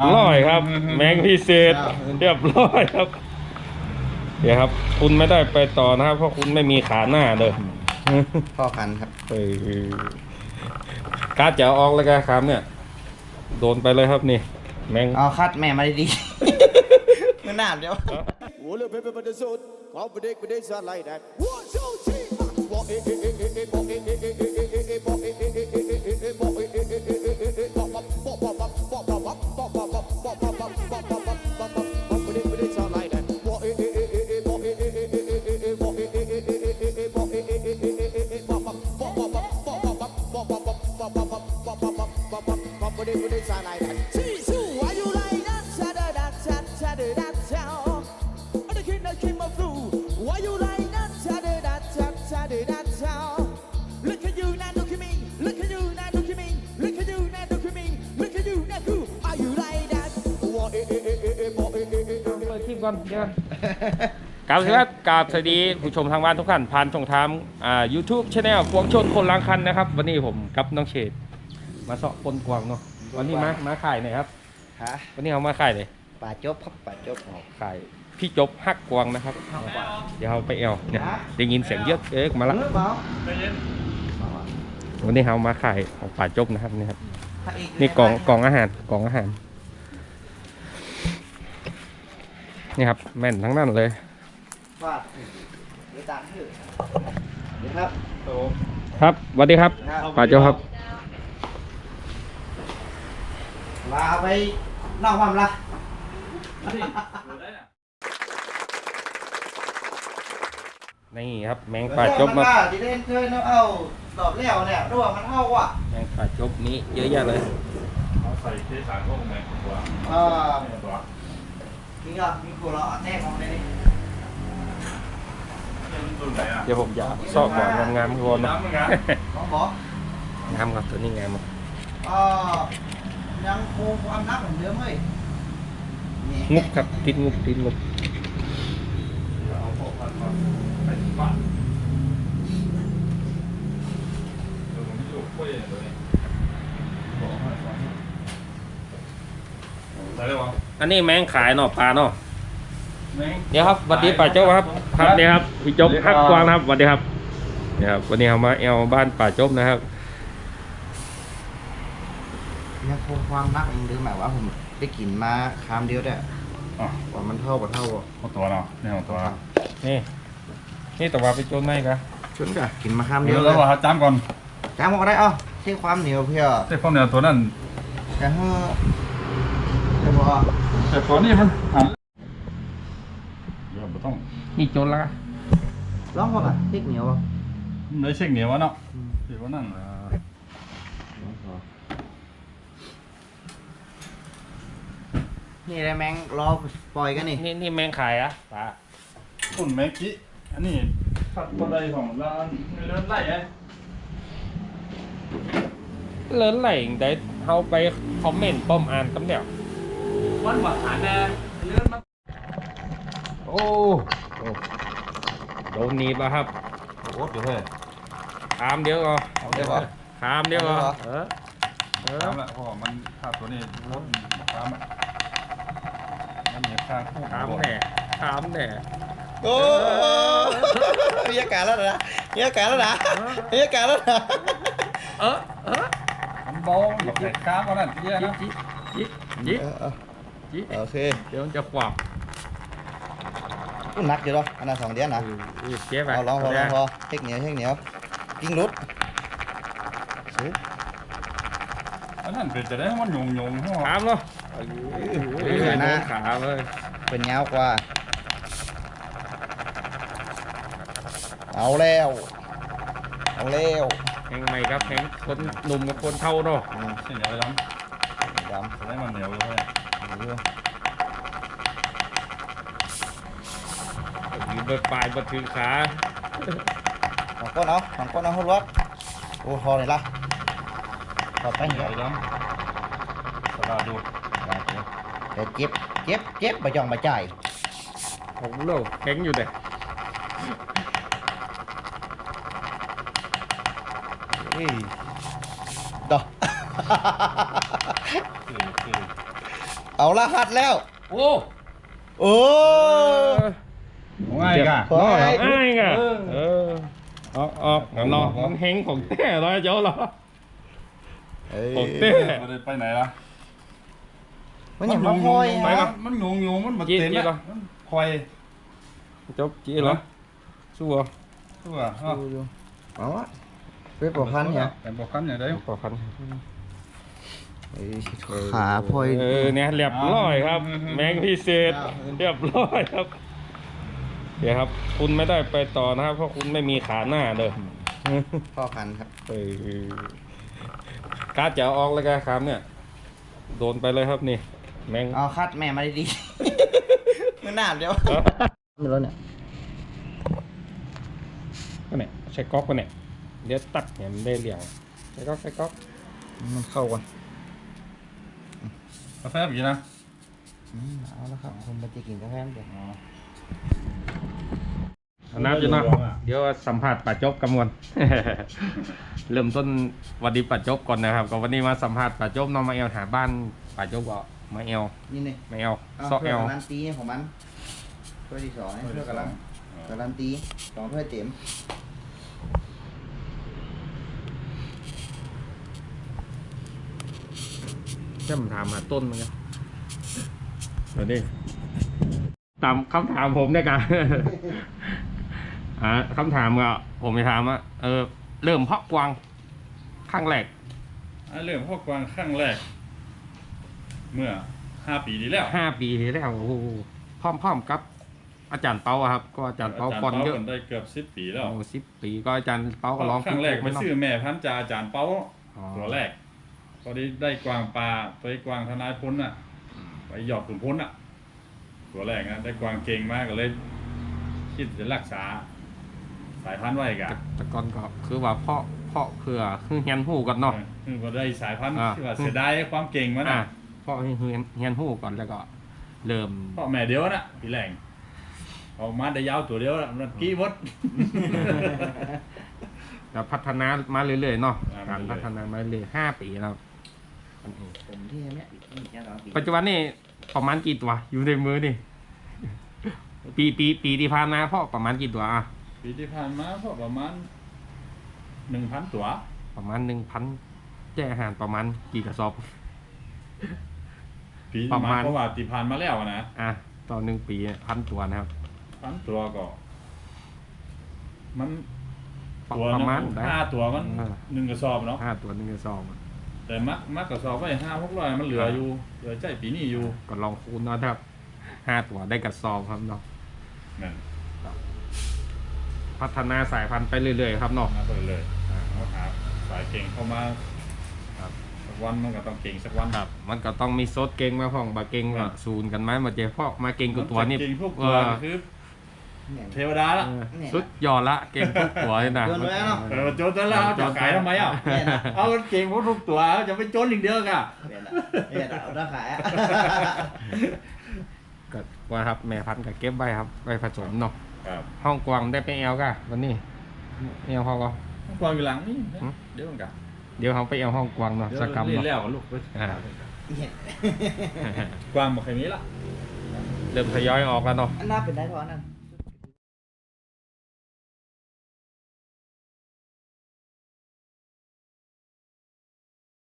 ร้อยครับ แมงพิเศษเรียบร้อยครับเดี๋ยวครับ คุณไม่ได้ไปต่อนะครับ เพราะคุณไม่มีขาหน้าเลยพ่อพันธุ์ครับเออการดจะเอาออกแล้วกันครับเนี่ย โดนไปเลยครับนี่ แมงเอาคัดแม่มาดีๆมันหนามเดียวโอ้เลือเพชรเป็นประสุดขอประเด็กประเด็กสไลด์ได้ one two three บ ก่อนเดี๋ยวกราบสวัสดีครับกราบสวัสดีผู้ชมทางบ้านทุกท่านผ่านช่องทางอ่า YouTube Channel กวางชนคนล้างคันนะครับ วันนี้ผมกับน้องเฉดมาเสาะปนกวางเนาะวันนี้มามาขายหน่อยครับ ฮะวันนี้เอามาขายเลยป่าจบครับป่าจบขายพี่จบฮักกวางนะครับ เดี๋ยวเราไปเอวเนี่ยได้ยินเสียงเยอะเอ๊ะมาละเออเปล่าวันนี้เรามาขายของป่าจบนะครับนี่ครับพระเอกนี่กล่องกล่องอาหารกล่องอาหาร นี่ครับแม่นทั้งนั้นเลยฟาดเดี๋ยวตามชื่อเดี๋ยวครับครับสวัสดีครับครับป่าจบครับลาไปนอกความละนี่ครับแมงป่าจบมาที่เล่นเคยเนาะเอาตอบแล้วเนี่ยรู้ว่ามันเอาอะแมงป่าจบนี้เยอะแยะเลยเอาใส่เทสารพวกแมงกว่าเออตัว มีก็มีกูเราแน่ของในนี้ต้นไหนอะเดี๋ยวผมจะซอกก่อนงามๆก่อนเนอะน้ำมึงอะน้องบอกงามครับตัวนี้งามครับเออยังคงความรักเหมือนเดิมเฮ้ยนี่งุบครับติดงุบติดงุบเอา พวกพันมาใส่บ้านเดี๋ยวผมจะกล้วยตัวนี้บอกให้ก่อนใส่ได้ปะอันนี้แมงขายเนาะปลาเนาะแมงเดี๋ยวครับสวัสดีป่าจบครับ ครับเดี๋ยวครับพี่จบฮักกวางนะครับสวัสดีครับเนี่ยครับวันนี้เรามาเอวบ้านป่าจบนะครับยังคงความรักเหมือนเดิมแบบว่าผมได้กลิ่นมาคามเดียวแต่ยอ๋อว่ามันเท่ากับเท่าอะเอาตัวเนาะนี่เอาตัวนี่นี่แต่ว่าไปโจนไหนกะชนกะกลิ่นมาคามเดีเดี๋ยยววเลเรายว่าจ้ำก่อนจ้ามก็ได้เอ้าใช้ความเหนียวเพื่อแต่พวกเนี้ยตัวนั้นจะให้จะบอกว่าแต่ตัวนี้มันหันเดี๋ยวไม่ต้องนี่โจนละร้องว่าอะพริกเหนียวป่ะเนื้อเช็คเหนียววะเนาะถือว่านั่นนี่ได้แมงรอปล่อยกันนี่นี่นี่แมงขายอะปลาคุณแมกิอันนี้ขัดตัวใดของร้านไม่เลื่อนไหลไงเลินไหลได้เขาไปคอมเมนต์ป้อมอ่านกันเดี๋ยว วันหวานแน่เลื่อนมาโอ้โอ้โดนหนีบแล้วครับโอ้เดี๋ยวเฮ้ยขามเดียวก็เดี๋ยวก่อนขามเดียวก็เอาเออเออตามละเพราะว่ามันขาดตัวนี้รถตามอะมันมีค่าคู่ขามแหน่ขามแหน่โอ้มีอาการแล้วนะมีอาการแล้วนะมีอาการแล้วนะเออเออมันบอลแบบไหนค้าก็นั่นเยอะนะจิจิจิ จิโอเค เดี๋ยวมันจะขวับหนักอยู่หรออันนั้นสองเดือนนะอือเจ๊ไปเอาลองพอลองพอเทคเหนียวเทคเหนียวกิ้งรุดอันนั้นเป็นจะได้มันยงยงๆหัวขามเนาะเออหน้าขาเลยเป็นยาวกว่า เอาแล้ว เอาแล้วแหงใหม่ครับแหงคนหนุ่มกับคนเท่าเนาะอืมเส้นเหนียวดดำจะได้มันเหนียวเลยำดูอยู่บนปลายบนถือขาของก้นเอาของก้นเอาหุ่นวัดโอ้พอเลยละพอไปเหเหนีนียยววดำสลาดูแต่เจ็บเจ็บเจ็บมาจ่องมาจ่ายผมโลกแข็งอยู่เลยอุ้ยดอกคือคือ เอารหัสแล้ว โอ้โอ้ของง่ายกะขอน้อยให้อ้ายกะเออเออออกออกงั้นเนาะมันเฮงของแท้ร้อยเจ้าเหรอเอ้ยโอเคบ่ได้ไปไหนล่ะมันอย่างมาห้อยไปนะเนาะมันงงงมันบ่จี้เต็มจี้แล้วเหรอมันคอยจบจีเหรอสู้เหรอตัวเนาะเอาวะเป็นปกพันเนี่ยแต่บ่คันอย่างใดขอคัน ขาพลอยเออเนี่ยเรียบร้อยครับ แมงพิเศษเรียบร้อยครับ เดี๋ยวครับ คุณไม่ได้ไปต่อนะครับ เพราะคุณไม่มีขาหน้าเลยพ่อพันครับเออการดจะเอาออกแล้วกันครับเนี่ย โดนไปเลยครับนี่ แมงเอาคัดแม่มาดีๆไม่น่าเดี๋ยวเอ้าไม่รู้เนี่ยก็เนี่ยใช้ก๊อกก็เนี่ยเดี๋ยวตัดเนี่ยมันได้เหลี่ยงใช้ก๊อกใช้ก๊อกมันเข้ากัน กาแฟแบบนี้นะอืมเอาแล้วครับผมไปจะกินกาแฟเดี๋ยวเอาน้ำจะเนาะเดี๋ยวสัมผัสป่าจบกำมวลเริ่มต้นวันดีป่าจบก่อนนะครับก็วันนี้มาสัมผัสป่าจบเน้องมาเอลหาบ้านป่าจบก็มาเอลนี่นี่มาเอลเอาซอกเพื่เออล การันตีของมันถ้วยที่สองให้เพื่อกำลังการันตีสองถ้วยเต็ม เชื่อมถามมาต้นมันกันเดี๋ยวนี้ตามคำถามผมเนี่ยกันอ่าคำถามก็ผมจะถามว่าเออ เริ่มเพาะกวางข้างแรกอันเรื่องพวกกวางครั้งแรก เมื่อห้าปีที่แล้วห้าปีที่แล้วโอ้โหพร้อมๆกับอาจารย์เปาอะครับ ก็อาจารย์เปาฟอนเยอะได้เกือบสิบปีแล้วโอ้สิบปีก็อาจารย์เปาก็ร้องครั้งแรกไปไม่เนาะซื้อแม่พันธุ์จากอาจารย์เป้าอ๋อตัวแรก พอได้ได้กวางปลาไปกวางทนายพ้นอะ ไปหยอดขุนพ้นอะ ตัวแรกนะได้กวางเก่งมากก็เลย คิดจะรักษา สายพันธุ์ไว้กะแต่แต่ก่อนก็คือว่าเพาะเพาะเพื่อคือเฮียนหูก่อนเนาะ คือก็ได้สายพันธุ์อ่า ที่ว่าเสียดายความเก่งมันอะอะเพาะให้เฮียนเฮียนหูก่อนแล้วก็ เริ่มเพราะแม่เดียวน่ะพี่แหลงออกมาได้ยาวตัวเดียวน่ะมันกี้มดแล้วพัฒนามาเรื่อยๆเนาะอ่า การมาเรื่อยๆพัฒนามาเรื่อยๆห้าปีแล้วอันนี้ ผมที่เนี่ยนี่แค่สองปีปัจจุบันนี่ประมาณกี่ตัว อยู่ในมือนี่ ปีปีปีที่ผ่านมาเพาะประมาณกี่ตัวอะปีที่ผ่านมาก็ประมาณหนึ่งพันตัวประมาณหนึ่งพันแจ้อาหารประมาณกี่กระสอบ ปีประมาณเพราะว่าตีผ่านมาแล้วนะอะต่อหนึ่งปีพันตัวนะครับ พันตัวก็ มันตัวประนึงมาณได้ ห้าตัวมันอ่า หนึ่งกระสอบเนาะห้าตัวหนึ่งกระสอบ แต่มักมักกระสอบไว้ห้าหกร้อยมันเหลืออยู่ เหลือใจปีนี้อยู่ก็ลองคูณเนาะครับห้าตัวได้กระสอบครับเนาะนั่นพัฒนาสายพันธุ์ไปเรื่อยๆครับเนาะมาไปเลยเอาหาสายเก่งเข้ามาครับสักวันมันก็ต้องเก่งสักวันครับ มันก็ต้องมีโซดเก่งมาพ่องบาเก่งก็ศูนย์กันไหมมาเจอพ่อมาเก่งกับตัวนี่เก่งทุกเอตัวอคือ เนี่ยเทวดาละเออสุดยอดละเก่งทุกตัวเลยนะ โดนไว้เนาะ เออโจนตัวละเอาจะขายทำไมอะเนี่ยนะ เอาเก่งพวกทุกตัวจะไปโจนอย่างเดียวกะเปลี่ยนละเปลี่ยนละเอาราคายอะ ก็ว่าครับแม่พันธุ์ก็เก็บไว้ครับไว้ผสมเนาะครับห้องกวางได้ไปแอลกะวันนี้แอลเขาก็ กวางอยู่หลังนี่หืม เดี๋ยวมันกะเดี๋ยวเขาไปแอลห้องกวางเนาะเดี๋ยวสกรรมเล่นเนาะ แล้วลูกอ่า เนี่ยกวางบอกแค่นี้ละเริ่มทยอยออกแล้วเนาะอันน่าเป็นได้เท่านั้น